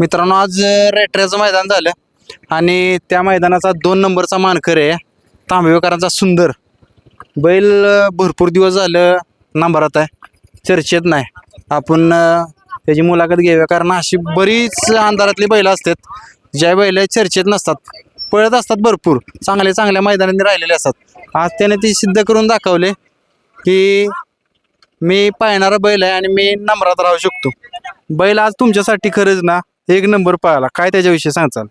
मित्रांनो आज रेटऱ्याचं मैदान झालं. आणि त्या मैदानाचा दोन नंबरचा मानकर आहे. तांबेकरांचा सुंदर. बैल भरपूर दिवस झालं नंबरात आहे. चर्चेत नाही. आपण त्याची मुलाखत घेऊया कारण अशी बरीच अंधारातली बैलं असतात. ज्या बैल चर्चेत नसतात. पळत असतात भरपूर. चांगल्या चांगल्या मैदानांनी राहिलेले असतात. आज त्याने ती सिद्ध करून दाखवले की मी पाहणारा बैल आहे आणि मी नंबरात राहू शकतो. बैल आज तुमच्यासाठी खरंच ना एक नंबर पाहिला. काय त्याच्याविषयी सांगचाल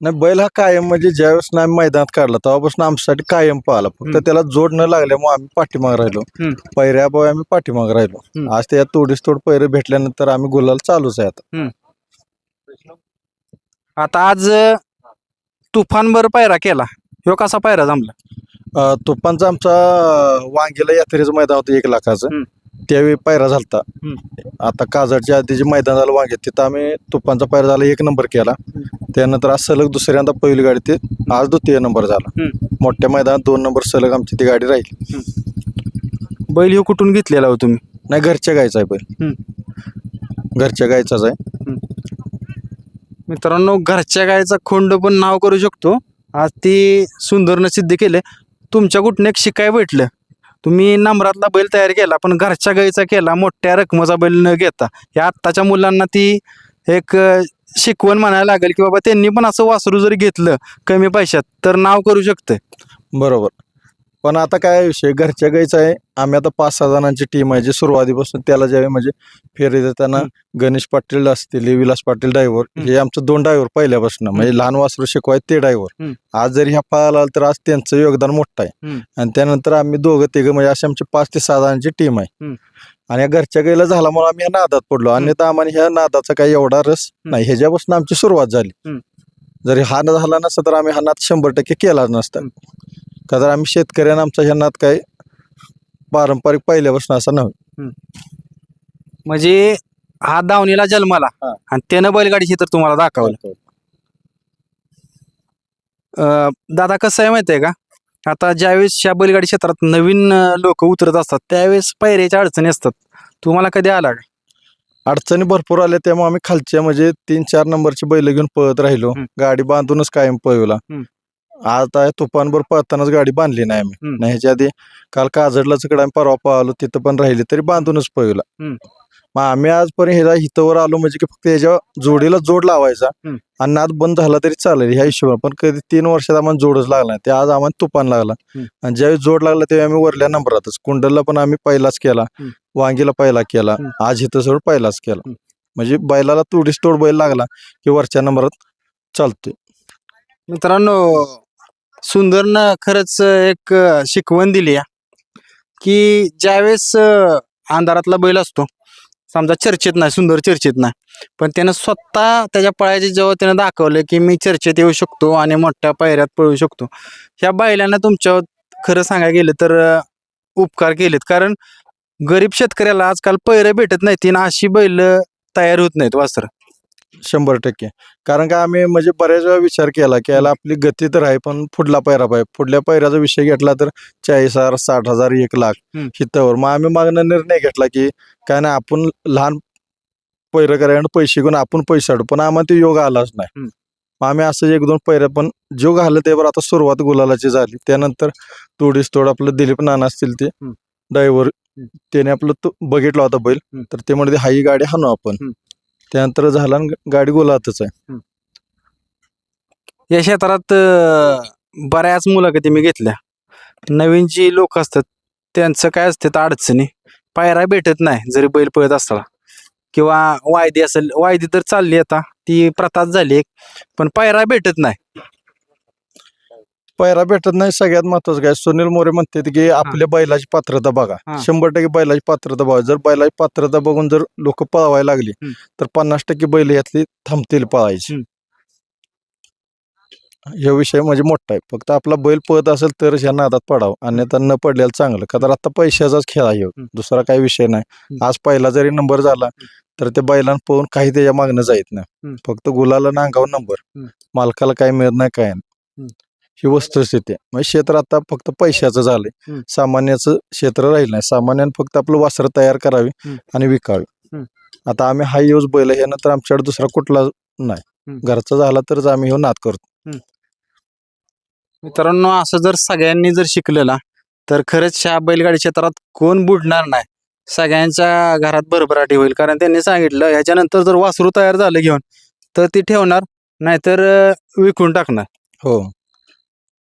नाही बैल हा कायम म्हणजे ज्यावेळेस आम्ही मैदानात काढला तेव्हापासून आमच्यासाठी कायम पाहिला. फक्त हम्म. त्याला जोड न लागल्यामुळे आम्ही पाठीमाग राहिलो. हम्म. पैऱ्याबाबा आम्ही पाठीमाग राहिलो. हम्म. आज त्या तोडीस तोड पैरे भेटल्यानंतर आम्ही गुलाल चालूच आहे आता. आता आज अं, तुफानभर पायरा केला. ह्यो कसा पायरा जमला? अं, तुपांचा आमचा अं, वांगीला यात्रेचं मैदान होतं एक लाखाचं. हम्म. त्यावेळी पायरा झालता. आता काजडच्या आधी जे मैदान झालं वांगे तिथं आम्ही तुपांचा पायरा झाला एक नंबर केला. त्यानंतर आज सलग दुसऱ्यांदा पहिली गाडी ते आज द्वितीय नंबर झाला. मोठ्या मैदानात दोन नंबर सलग आमची ती गाडी राहील. बैल ह्यो कुठून घेतलेला हो तुम्ही? नाही घरच्या गायचा आहे बैल. घरच्या गायचाच आहे. मित्रांनो घरच्या गायचा खोंड पण नाव करू शकतो. आज ती सुंदरनं सिद्ध केले. तुमच्या कुठून एक शिकाय भेटलं? तुम्ही नंबरातला बैल तयार केला पण घरच्या गाईचा केला मोठ्या रकमेचा बैल न घेता. या आत्ताच्या मुलांना ती एक शिकवण म्हणायला लागेल की बाबा त्यांनी पण असं वासरू जरी घेतलं कमी पैशात तर नाव करू शकतं बरोबर. पण आता काय विषय? घरच्या गाईचा आहे. आम्ही आता पाच सहा जणांची टीम आहे. जी सुरुवातीपासून त्याला ज्यावेळी म्हणजे फेरी देताना गणेश पाटील असतील विलास पाटील ड्रायव्हर. हे आमचं दोन ड्रायव्हर पहिल्यापासून. म्हणजे लहान वासरू शिकवाय ते ड्रायव्हर. आज जरी ह्या आला तर आज त्यांचं योगदान मोठं आहे. आणि त्यानंतर आम्ही दोघं तिघं म्हणजे अशी आमची पाच ते सहा जणांची टीम आहे. आणि या घरच्या गाईला झाल्यामुळे आम्ही ह्या नादात पडलो. अन्यथा आम्हाला ह्या नादाचा काही एवढा रस नाही. ह्याच्यापासून आमची सुरुवात झाली. जरी हा झाला नसता तर आम्ही हा नाद शंभर टक्के केला नसता. का तर आम्ही शेतकऱ्यांना आमचा ह्या काय पारंपरिक पहिल्यापासून असा नव्हे. म्हणजे हा दावणीला जन्माला हा. आणि त्यानं बैलगाडी तर तुम्हाला दाखवलं. अं, दादा कसं आहे माहिती आहे का? आता ज्यावेळेस या बैलगाडी क्षेत्रात नवीन लोक उतरत असतात त्यावेळेस पायऱ्याच्या अडचणी असतात. तुम्हाला कधी आला का? अडचणी भरपूर आल्या त्यामुळे आम्ही खालच्या म्हणजे तीन चार नंबरची बैल घेऊन पळत राहिलो. हम्म. गाडी बांधूनच कायम पळवला. हम्म. आता तुफानभर पळतानाच गाडी बांधली नाही आम्ही हम्म. नाही ह्याच्या आधी काल काजडला तिकडे आम्ही परवा पळालो तिथं पण राहिली तरी बांधूनच पळवला हम्म. मग आम्ही आजपर्यंत ह्याच्या हितवर आलो म्हणजे की फक्त ह्याच्या जोडीला जोड लावायचा हम्म. आणि नाद बंद झाला तरी चालेल ह्या हिशोबाने पण कधी तीन वर्षात आम्हाला जोडच लागला नाही ते आज आम्हाला तुफान लागला हम्म. आणि ज्यावेळी जोड लागला त्यावेळी आम्ही वरल्या नंबरातच कुंडलला पण आम्ही पहिलाच केला हम्म. वांगीला पहिला केला हम्म. आज इथं सोड पहिलाच केला हम्म. म्हणजे बैलाला तुडीस तोड बैल लागला की वरच्या नंबरात चालतोय मित्रांनो सुंदरनं खरंच एक शिकवण दिली आहे की ज्यावेळेस अंधारातला बैल असतो समजा चर्चेत नाही सुंदर चर्चेत नाही पण त्यानं स्वतः त्याच्या पळायचे जेव्हा त्यानं दाखवलं की मी चर्चेत येऊ शकतो आणि मोठ्या पायऱ्यात पळू शकतो ह्या बैलांना तुमच्यावर खरं सांगायला गेलं तर उपकार केलेत. कारण गरीब शेतकऱ्याला आजकाल पैरं भेटत नाहीत आणि अशी बैल तयार होत नाहीत वासर. शंभर टक्के कारण का आम्ही म्हणजे बऱ्याच वेळा विचार केला की याला आपली गती तर आहे पण पुढला पैरा पाहिजे पुढल्या पैराचा विषय घेतला तर चाळीस हजार साठ हजार एक लाख हम्म. हितावर मग आम्ही मागणं निर्णय घेतला की काय नाही आपण लहान पैर करायला पैसे घेऊन आपण पैसे आडू पण आम्हाला ते योग आलाच नाही हम्म. मग आम्ही असं एक दोन पैरे पण जो घाललं ते आता सुरुवात गुलालाची झाली त्यानंतर तोडीस तोड आपलं दिलीप नाना असतील ते हम्म. ड्रायव्हर. त्याने आपलं तो बघितला होता बैल हम्म. तर ते म्हणते हाई गाडी हाणू आपण हम्म. त्यानंतर झाला आणि गाडी गोलातच आहे. या क्षेत्रात अं, बऱ्याच मुलाखती मी घेतल्या. नवीन जी लोक असतात त्यांचं काय असते अडचणी पायरा भेटत नाही जरी बैल पळत असताना किंवा वायदी असेल वायदी तर चालली आता ती प्रथाच झाली एक पण पायरा भेटत नाही. पैरा भेटत नाही सगळ्यात महत्वाचं काय सुनील मोरे म्हणतात की आपल्या बैलाची पात्रता बघा हा. शंभर टक्के बैलाची पात्रता बघा जर बैलाची पात्रता बघून जर लोक पळवायला लागली हम्म. तर पन्नास टक्के बैल यातली थांबतील पळायची. हे विषय म्हणजे मोठा आहे फक्त आपला बैल पळत असेल तरच ह्या नादात पडावं अन्यथा न पडलेलं चांगलं का तर आता पैशाचाच खेळ आहे ह्यो. दुसरा काही विषय नाही हम्म. आज पहिला जरी नंबर झाला तर त्या बैलांना पळून काही त्याच्या मागणं जायत नाही. फक्त गुलाला नांगावर नंबर हम्म. मालकाला काही मिळत नाही काय नाही. ही वस्तुस्थिती आहे म्हणजे क्षेत्र आता फक्त पैशाचं झालंय. सामान्याचं क्षेत्र राहिलं नाही. सामान्यानं फक्त आपलं वासर तयार करावी. आणि विकावी. आता आम्ही हा यूज बैल हे नंतर आमच्याकडे दुसरा कुठला नाही. घरचा झाला तरच आम्ही हो नाद करतो. मित्रांनो असं जर सगळ्यांनी जर शिकलेला तर खरंच ह्या बैलगाडी क्षेत्रात कोण बुडणार नाही. सगळ्यांच्या घरात भरभराटी होईल. कारण त्यांनी सांगितलं ह्याच्यानंतर जर वासरू तयार झालं घेऊन तर ती ठेवणार नाहीतर विकून टाकणार. हो.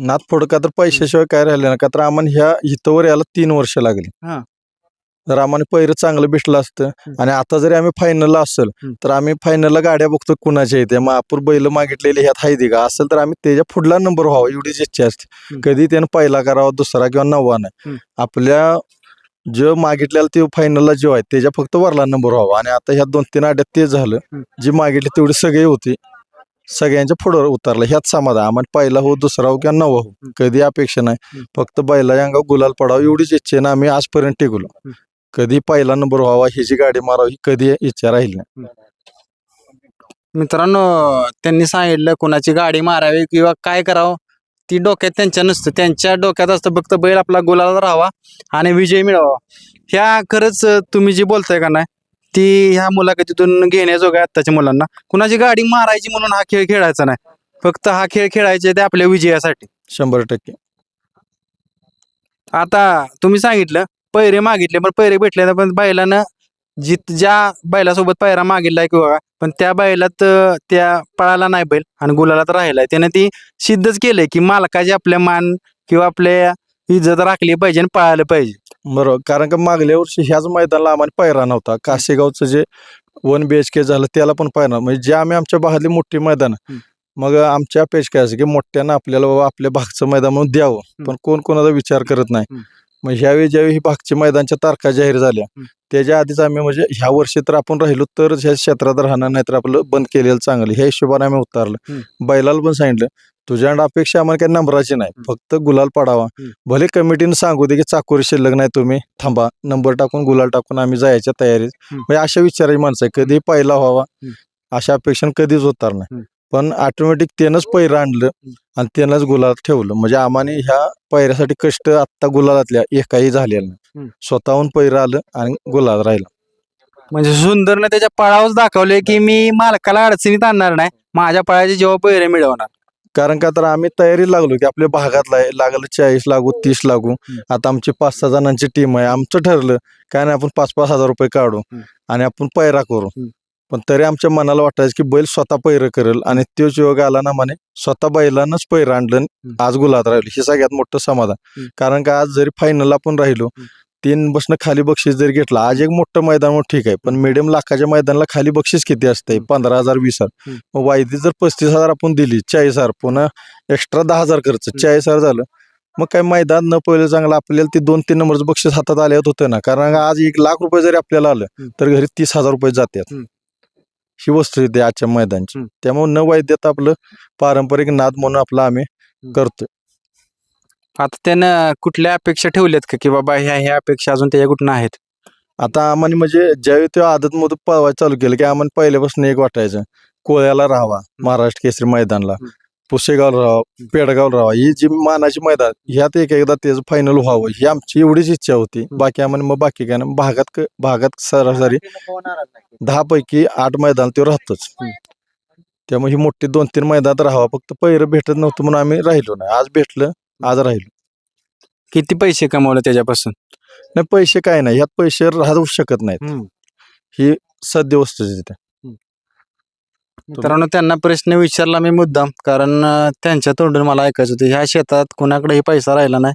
नाद फोड का तर पैशाशिवाय काय राहिलं ना का तर आम्हाला ह्या इथवर यायला तीन वर्ष लागली हा. जर आम्हाला पहिलं चांगलं भेटलं असतं हम्म. आणि आता जरी आम्ही फायनलला असेल हम्म. तर आम्ही फायनलला गाड्या बघतो कुणाच्या येते महापूर बैल मागितलेले ह्यात हायदी का असेल तर आम्ही त्याच्या पुढला नंबर व्हावा एवढीच इच्छा असते हम्म. कधी त्यानं पहिला करावा दुसरा किंवा नववा नाही हम्म. आपल्या जो मागितलेला ते फायनलला जो आहे त्याच्या फक्त वरला नंबर व्हावा आणि आता ह्या दोन तीन आड्यात ते झालं हम्म. जी मागितली तेवढी सगळी होती सगळ्यांच्या पुढे उतरलं. ह्याच समाधान. आम्हाला पहिला हो दुसरा हो किंवा नववा हो कधी अपेक्षा नाही. फक्त बैला अंगावर गुलाल पडावं एवढीच इच्छा आहे ना आम्ही आजपर्यंत टिकलो. कधी पहिला नंबर व्हावा ह्याची गाडी मारावी ही कधी इच्छा राहील नाही. मित्रांनो त्यांनी सांगितलं कोणाची गाडी मारावी किंवा काय करावं ती डोक्यात त्यांच्या नसतं. त्यांच्या डोक्यात असतं फक्त बैल आपला गुलाला राहावा आणि विजय मिळवावा ह्या खरंच तुम्ही जी बोलताय का नाही ती ह्या मुलाखतीतून घेण्याजोग्या आत्ताच्या मुलांना. कुणाची गाडी मारायची म्हणून हा खेळ खेळायचा नाही. फक्त हा खेळ खेळायचे ते आपल्या विजयासाठी. शंभर टक्के. आता तुम्ही सांगितलं पैरे मागितले पण पैरे भेटले नाही, पण बैलानं जित ज्या बैलासोबत पैरा मागितलाय किंवा पण त्या बैलात अं, त्या पळाला नाही बैल आणि गुलालात राहिलाय. त्याने ती सिद्धच केलंय की मालकाची आपल्या मान किंवा आपल्या इज्जत राखली पाहिजे आणि पळायला पाहिजे. बरोबर कारण का मागल्या वर्षी ह्याच मैदानाला आम्हाला पायरा नव्हता. कासेगावचं जे वन बी एच के झालं त्याला पण पायरा म्हणजे जे आम्ही आमच्या भागातली मोठी मैदान. मग आमच्या अपेक्षा काय असं की मोठ्यानं आपल्याला बाबा आपल्या भागचं मैदान म्हणून द्यावं. पण कोण कोणाचा विचार करत नाही. मग ह्यावेळी ज्यावेळी ही भागच्या मैदानच्या तारखा जाहीर झाल्या. त्याच्या आधीच आम्ही म्हणजे ह्या वर्षी तर आपण राहिलो तर ह्या क्षेत्रात राहणार नाही तर आपलं बंद केलेलं चांगलं. ह्या हिशोबाने आम्ही उतारलं. बैलाला पण सांगितलं तुझ्या अपेक्षा आम्हाला काही नंबराची नाही. फक्त गुलाल पडावा. भले कमिटीने सांगू दे की चाकोरी शिल्लक नाही तुम्ही थांबा. नंबर टाकून गुलाल टाकून आम्ही जायच्या तयारीत. म्हणजे अशा विचाराची माणसं आहे कधी पहिला व्हावा. अशा अपेक्षा कधीच होणार नाही. पण ऑटोमॅटिक त्यानंच पैरं आणलं आणि त्यानंच गुलाल ठेवलं. म्हणजे आम्हाने ह्या पैऱ्यासाठी कष्ट आत्ता गुलालातल्या एकाही झालेलं नाही. स्वतःहून पैरं आलं आणि गुलाल राहिला. म्हणजे सुंदरनं त्याच्या पळावच दाखवले की मी मालकाला अडचणीत आणणार नाही. माझ्या पळाचे जेव्हा पैरे मिळवणार. कारण का तर आम्ही तयारी लागलो की आपल्या भागातला आहे लागलं चाळीस लागू तीस लागू आता आमची पाच सहा जणांची टीम आहे आमचं ठरलं काय नाही आपण पाच पाच हजार रुपये काढू हम्म. आणि आपण पैरा करू हम्म. पण तरी आमच्या मनाला वाटायचं की बैल स्वतः पैर करेल आणि तोच योग आला ना म्हणे स्वतः बैलानंच पैर आणलं आणि आज गुलात राहिलो हे सगळ्यात मोठं समाधान हम्म. कारण का आज जरी फायनल आपण राहिलो हम्म. तीन बसणं खाली बक्षीस जरी घेतलं आज एक मोठं मैदान ठीक आहे पण मिडियम लाखाच्या मैदानाला खाली बक्षीस किती असते हम्म. पंधरा हजार वीस हजार. मग वायदी जर पस्तीस हजार आपण दिली चाळीस हजार पुन्हा एक्स्ट्रा दहा हजार खर्च चाळीस हजार झालं मग काय मैदान न पहिलं चांगलं आपल्याला ते दोन तीन नंबरचं बक्षीस हातात आल्यात होतं ना कारण आज एक लाख रुपये जरी आपल्याला आलं. तर घरी तीस हजार रुपये जातात. ही वस्तू येते आजच्या मैदानची. त्यामुळे न वैद्यता आपलं पारंपरिक नाद म्हणून आपलं आम्ही. करतोय आता त्यानं कुठल्या अपेक्षा ठेवल्यात का? की बाबा ह्या ह्या अपेक्षा अजून त्याच्या कुठं आहेत? आता आम्हाला म्हणजे ज्यावेळी ते आदत मधून पळवायला चालू केलं की आम्हाला पहिल्यापासून एक वाटायचं कोळ्याला राहावा महाराष्ट्र केसरी मैदानला. पुसेगाव राहावा पेडगाव राहावा ही जी मानाची मैदान ह्यात एक एकदा त्याचं फायनल व्हावं ही आमची एवढीच इच्छा होती. बाकी आम्हाला मग बाकी काय नाही. भागात क- भागात सरासरी दहा पैकी आठ मैदान ते राहतोच. त्यामुळे ही मोठी दोन तीन मैदानात राहावा फक्त पहिरं भेटत नव्हतं म्हणून आम्ही राहिलो नाही. आज भेटलं आज राहिलो. किती पैसे कमवले त्याच्यापासून? नाही पैसे काय नाही. ह्यात पैसे राहू शकत नाहीत. ही सद्य वस्तू तिथे. मित्रांनो त्यांना प्रश्न विचारला मी मुद्दाम कारण अं, त्यांच्या तोंडून मला ऐकायचं होतं. ह्या शेतात कोणाकडेही पैसा राहिला नाही.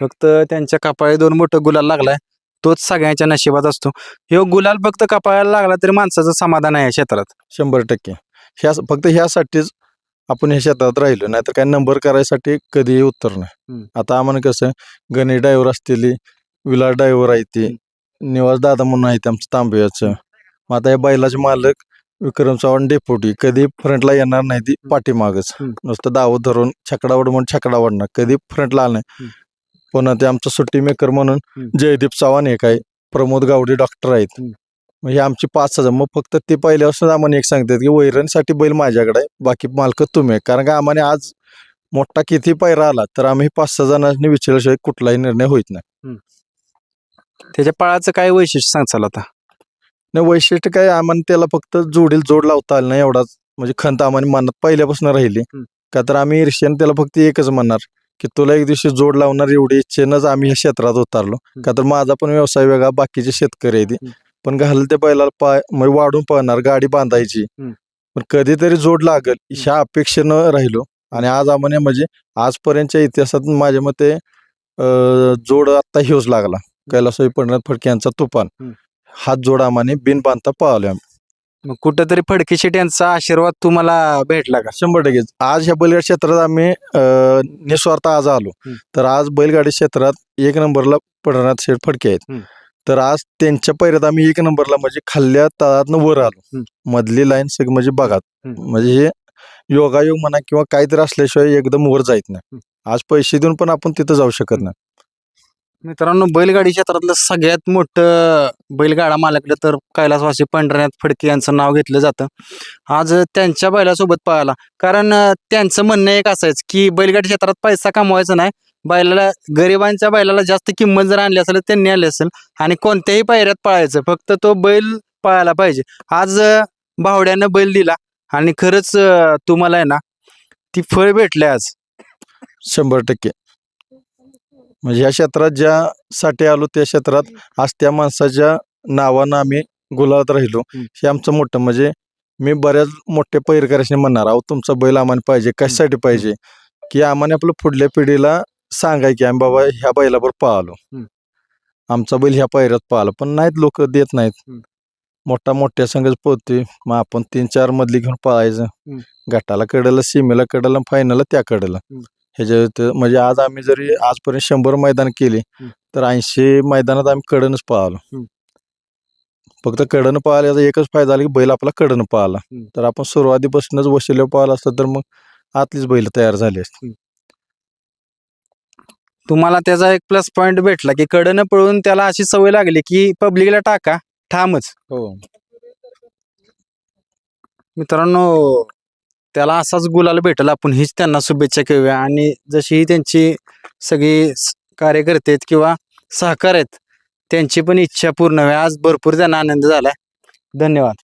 फक्त त्यांच्या कपाळी दोन मोठं गुलाल लागलाय. तोच सगळ्यांच्या नशिबात असतो. ह्यो गुलाल फक्त कपाळाला लागला तरी माणसाचं समाधान आहे या क्षेत्रात. शंभर टक्के. ह्या फक्त ह्यासाठीच आपण ह्या शेतात राहिलो नाहीतर काय नंबर करायसाठी कधीही उत्तर नाही. आता आम्हाला कसं गणेश ड्रायव्हर असतील विलास ड्रायव्हर आहे ते निवास दादा म्हणून आहे आमचं तांब्याचं मग आता या बैलाचे मालक विक्रम चव्हाण डेपोटी कधी फ्रंटला येणार नाही ती पाठीमागच. नुसतं दावत धरून छकडावड म्हणून छकडा वाढणार कधी फ्रंटला आलं नाही. पुन्हा ते आमचं सुट्टी मेकर म्हणून. जयदीप चव्हाण एक आहे प्रमोद गावडे डॉक्टर आहेत हे आमची पाच हजार मग फक्त ते पहिल्यापासून आम्हाला एक सांगतात की वैरणसाठी बैल माझ्याकडे आहे बाकी मालक तुम्ही आहे. कारण का आम्हाला आज मोठा किती पैरा आला तर आम्ही पाच सहा जणांनी विचारल्याशिवाय कुठलाही निर्णय होत नाही. त्याच्या पळाचं काय वैशिष्ट्य सांगचाल आता? नाही वैशिष्ट्य काय आम्हाला त्याला फक्त जोडील जोड लावता आलं नाही एवढाच. म्हणजे खंत आम्हाला मनात पहिल्यापासून राहिली. का तर आम्ही ईर्ष्याने त्याला फक्त एकच म्हणणार की तुला एक दिवशी जोड लावणार एवढी इच्छेनंच आम्ही या क्षेत्रात उतरलो. का तर माझा पण व्यवसाय वेगळा बाकीचे शेतकरी हम्म. पण घाललं त्या बैलाला पाय म्हणजे वाढून पळणार गाडी बांधायची. हम्म. पण कधीतरी जोड लागल ह्या अपेक्षेनं राहिलो. आणि आज आम्हाला म्हणजे आजपर्यंतच्या इतिहासात माझ्या मते अं, जोड आत्ता ह्योच लागला. कैलासवाई पंढरनाथ फडके यांचा तुफान. हम्म. हाच जोड आम्हाने बिन बांधता पळालो आम्ही. मग कुठंतरी फडके शेट यांचा आशीर्वाद तुम्हाला भेटला का? शंभर टक्के. आज ह्या बैलगाडी क्षेत्रात आम्ही अं, निस्वार्थ आज आलो. हम्म. तर आज बैलगाडी क्षेत्रात एक नंबरला पंढरनाथ शेठ फडके आहेत. तर आज त्यांच्या पैऱ्यात आम्ही एक नंबरला म्हणजे खाल्ल्या तळातनं वर आलो. मधली लाईन सग म्हणजे बघा. म्हणजे हे योगायोग म्हणा किंवा काहीतरी असल्याशिवाय एकदम वर जायत नाही. आज पैसे देऊन पण आपण तिथं जाऊ शकत नाही. मित्रांनो बैलगाडी क्षेत्रातलं सगळ्यात मोठं बैलगाडा मालकलं तर कैलासवासी पंढरनाथ फडके यांचं नाव घेतलं जातं. आज त्यांच्या बैलासोबत पळाला कारण त्यांचं म्हणणं एक असायचं की बैलगाडी क्षेत्रात पैसा कमवायचा नाही. बैलाला गरिबांच्या बैलाला जास्त किंमत जर आणली असेल त्यांनी आणली असेल. आणि कोणत्याही पायऱ्यात पळायचं फक्त तो बैल पळायला पाहिजे. आज भावड्यानं बैल दिला आणि खरंच तुम्हाला आहे ना ती फळ भेटले आज. शंभर टक्के. म्हणजे या क्षेत्रात ज्यासाठी आलो त्या क्षेत्रात आज त्या माणसाच्या नावानं आम्ही गुलाबात राहिलो. हे आमचं मोठं म्हणजे मी बऱ्याच मोठ्या पैरकऱ्याशी म्हणणार आहो तुमचा बैल आम्हाला पाहिजे कशासाठी पाहिजे? की आम्हाला आपलं पुढल्या पिढीला सांगाय की आम्ही बाबा ह्या बैलावर पळालो हम्म. आमचा बैल ह्या पैऱ्यात पळाला पण नाहीत लोक देत नाहीत हम्म. मोठा मोठ्या संघच पोहतोय मग आपण तीन चार मधली घेऊन पळायचं हम्म. गटाला कडलं सीमेला कडलं फायनलला त्या कडलं हम्म. ह्याच्या व्यतिरिक्त म्हणजे आज आम्ही जरी आजपर्यंत शंभर मैदान केली हम्म. तर ऐंशी मैदानात आम्ही कडनच पळालो हम्म. फक्त कडनं पळाल्याचा एकच फायदा झाला की बैल आपला कडनं पळाला हम्म. तर आपण सुरुवातीपासूनच वशिले पळाला असतं तर मग आतलीच बैल तयार झाली असती तुम्हाला त्याचा एक प्लस पॉइंट भेटला की कडनं पळून त्याला अशी सवय लागली की पब्लिकला टाका ठामच हो. मित्रांनो त्याला असाच गुलाल भेटल. आपण हीच त्यांना शुभेच्छा घेऊया. आणि जशी ही त्यांची सगळी कार्यकर्ते आहेत किंवा सहकार आहेत त्यांची पण इच्छा पूर्ण व्हावी. आज भरपूर त्यांना आनंद झालाय. धन्यवाद.